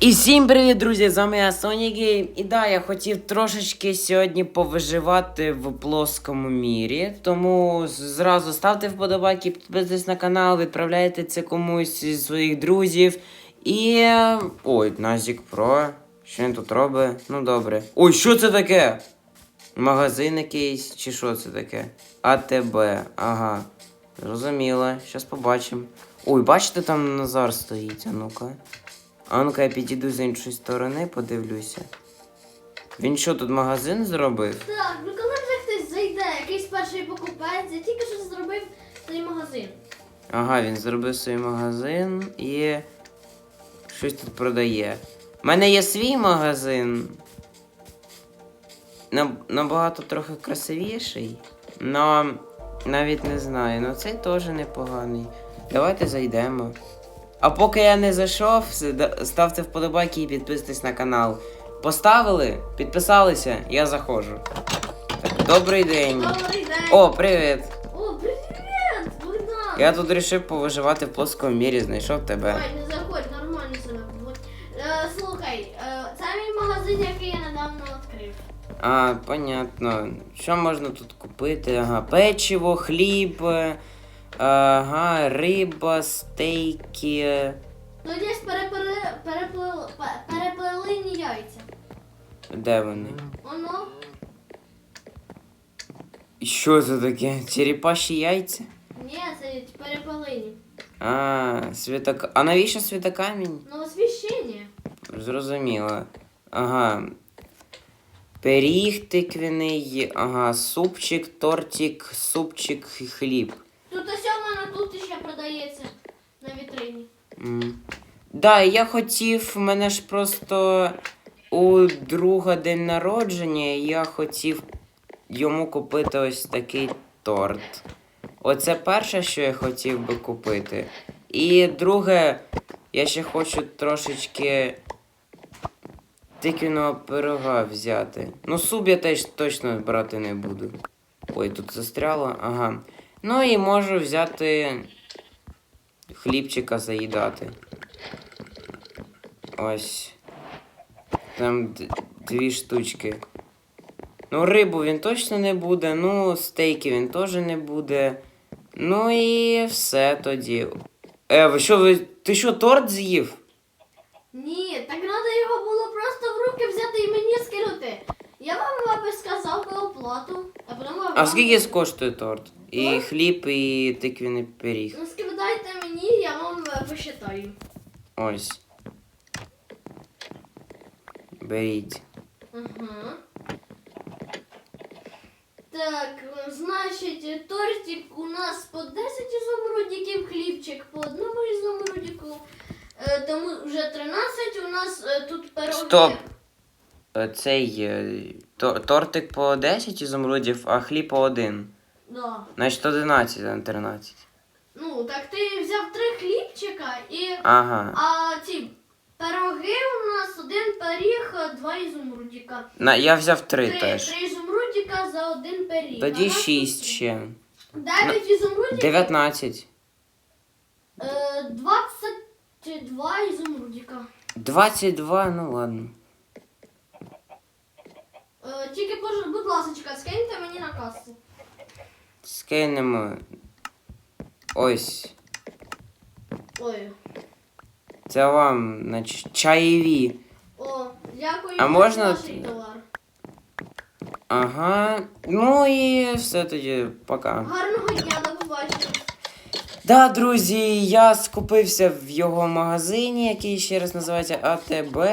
І всім привіт, друзі! З вами я Sonic Game. І да, я хотів трошечки сьогодні повиживати в плоскому мірі. Тому зразу ставте вподобайки, підписуйтесь на канал, відправляйте це комусь із своїх друзів. І. Ой, Назік Про. Що він тут робить? Ну добре. Ой, що це таке? Магазин якийсь, чи що це таке? АТБ, ага. Зрозуміло, щас побачимо. Ой, бачите, там Назар стоїть, а ну-ка. А ну-ка я підійду з іншої сторони, подивлюся. Він що, тут магазин зробив? Так, ну коли вже хтось зайде, якийсь перший покупець, я тільки що зробив цей магазин. Ага, він зробив свій магазин і щось тут продає. У мене є свій магазин. Набагато трохи красивіший. Но навіть не знаю. Ну цей теж непоганий. Давайте зайдемо. А поки я не зайшов, ставте вподобайки і підписуйтесь на канал. Поставили, підписалися, я заходжу. Так, добрий день. Добрий день! О, привіт! О, привіт! Богдан! Я тут вирішив повиживати в плоскому мірі, знайшов тебе. Ой, не заходь, нормально себе. Е, слухай, е, це мій магазин, який я недавно відкрив. А, понятно. Що можна тут купити? Ага, печиво, хліб, е, ага, риба, стейки. Ну, десь переплили, переплили, переплилині яйця. Де вони? Воно, Що це таке? Черепаші яйця? ні, це перепилині. А, світок... А навіщо світокамінь? Ну, освіщення. Зрозуміло. Ага. Пиріг тиквяний, ага, супчик, тортик, супчик і хліб. Тут ось у мене тут ще продається вітрині. М. Да, я хотів, в мене ж просто у друга день народження, і я хотів йому купити ось такий торт. Оце перше, що я хотів би купити. І друге, я ще хочу трошечки тиквіного пирога взяти. Ну, суп я теж точно брати не буду. Ой, тут застряло, ага. Ну і можу взяти хлібчика заїдати. Ось. Там дві штучки. Ну, рибу він точно не буде, ну, стейки він теж не буде. Ну і все тоді. Е, ви що, ви. Ти що, торт з'їв? Ні, так треба його було просто в руки взяти і мені скинути. Я вам аби сказав би оплату, а потім А вам- скільки коштує торт? І хліб, і тиквіний пиріг. Ну я вам е, посчитаю. Ось. Беріть. Ага. Так, е, значить, тортик у нас по 10 ізумрудиків, хлібчик по одному ізумрудику. Е, тому вже 13 у нас е, тут пироги. Стоп. Е, Цей е, тортик по 10 ізумрудів, а хліб по 1. Да. Значить 11, а не 13. Ну, так ти взяв три хлібчика і. Ага. А ці пироги у нас один пиріг, два ізумрудика. На, я взяв 3 Три, теж. три ізумрудика за один пиріг. Тоді А нас 6 тут ще. Дев'ять ізумрудиків. 19. Е, 22 ізумрудика. 22, ну ладно. Е, тільки, будь ласка, скиньте мені на касу. Скинемо. Ось. Ой. Це вам, значить, чаєві. О, дякую А можна ваш товар. Ага. Ну і все тоді, пока. Гарного дня, до побачення. Да, друзі, я скупився в його магазині, який ще раз називається АТБ.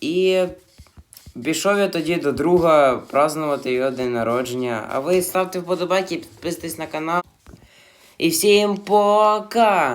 І пішов я тоді до друга празднувати його день народження. А ви ставте вподобайки, підписуйтесь на канал. І всем пока!